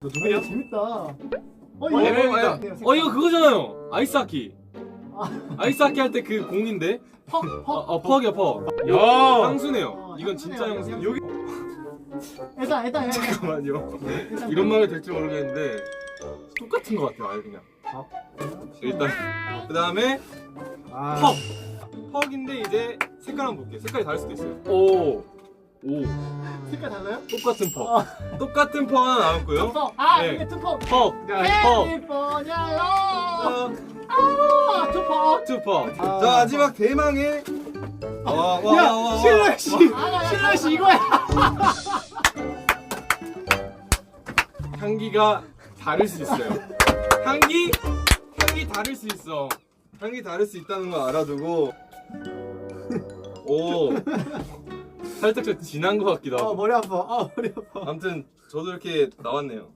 너 누구냐? 재밌다. 어, 어, 이거 어, 색깔. 어 이거 그거잖아요. 아이스하키. 아. 아이스하키 할 때 그 공인데. 퍽, 어, 퍽. 어 퍽이야 퍽. 야. 향수네요. 어, 이건 진짜. 향수. 여기 일단, 일단, 일단. 잠깐만요. 일단 이런 말이 될지 모르겠는데 똑같은 것 같아요. 아예 그냥. 일단 그 다음에 아. 퍽. 퍽인데 이제 색깔 한번 볼게요. 색깔이 다를 수도 있어요. 오. 오. 색깔 달라요? 똑같은 퍽. 어. 똑같은 퍽 하나 나왔고요. 투퍼. 아, 네. 이게 투퍼. 퍽. 야, 퍽. 캘리포니아로. 어, 아. 투퍼. 아. 자 마지막 대망의. 와, 와, 와, 와, 야, 와. 신라 씨. 아, 신라 씨 이거야. 향기가 다를 수 있어요. 향기 향기 다를 수 있어. 향기 다를 수 있다는 거 알아두고. 오. 살짝 좀 진한 것 같기도 어, 하고. 머리 아파. 아, 머리 아파. 아무튼 저도 이렇게 나왔네요.